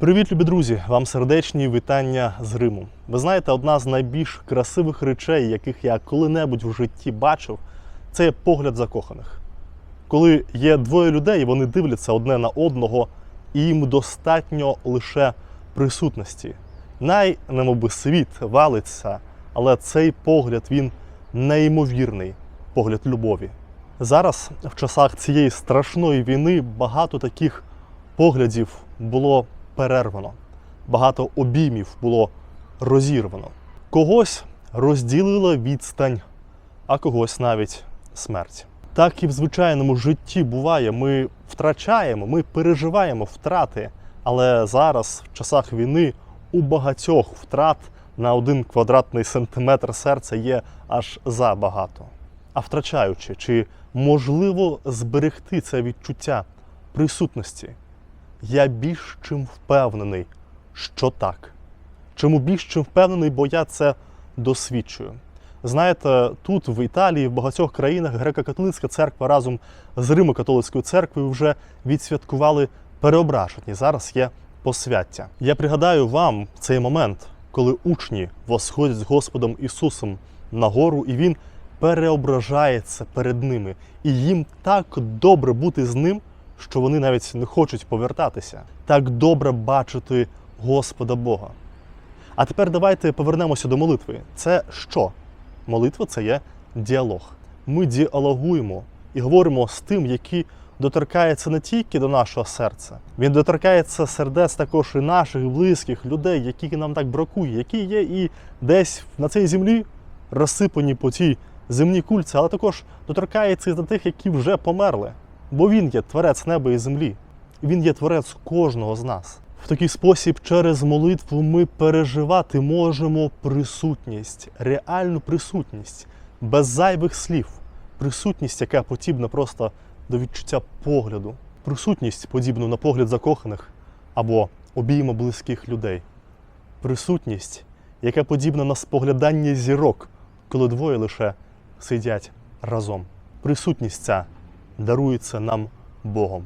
Привіт, любі друзі! Вам сердечні вітання з Риму. Ви знаєте, одна з найбільш красивих речей, яких я коли-небудь в житті бачив, це є погляд закоханих. Коли є двоє людей, вони дивляться одне на одного, і їм достатньо лише присутності. Най, немоби світ валиться, але цей погляд він неймовірний погляд любові. Зараз, в часах цієї страшної війни, багато таких поглядів було перервано, багато обіймів було розірвано. Когось розділила відстань, а когось навіть смерть. Так і в звичайному житті буває. Ми втрачаємо, ми переживаємо втрати, але зараз, в часах війни, у багатьох втрат на один квадратний сантиметр серця є аж забагато. А втрачаючи, чи можливо зберегти це відчуття присутності? Я більш чим впевнений, що так. Чому більш чим впевнений, бо я це досвідчую. Знаєте, тут, в Італії, в багатьох країнах греко-католицька церква разом з Римо-католицькою церквою вже відсвяткували переображення. Зараз є посвяття. Я пригадаю вам цей момент, коли учні восходять з Господом Ісусом на гору, і Він переображається перед ними. І їм так добре бути з ним, що вони навіть не хочуть повертатися. Так добре бачити Господа Бога. А тепер давайте повернемося до молитви. Це що? Молитва це є діалог. Ми діалогуємо і говоримо з тим, який доторкається не тільки до нашого серця, він доторкається сердець також і наших близьких людей, які нам так бракує, які є і десь на цій землі розсипані по тій земній кульці, але також доторкається і до тих, які вже померли. Бо він є творець неба і землі. Він є творець кожного з нас. В такий спосіб, через молитву, ми переживати можемо присутність, реальну присутність, без зайвих слів, присутність, яка подібна просто до відчуття погляду, присутність, подібну на погляд закоханих або обійма близьких людей, присутність, яка подібна на споглядання зірок, коли двоє лише сидять разом. Присутність ця дарується нам Богом,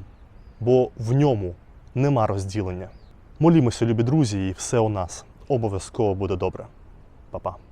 бо в ньому нема розділення. Молімося, любі друзі, і все у нас обов'язково буде добре. Па-па.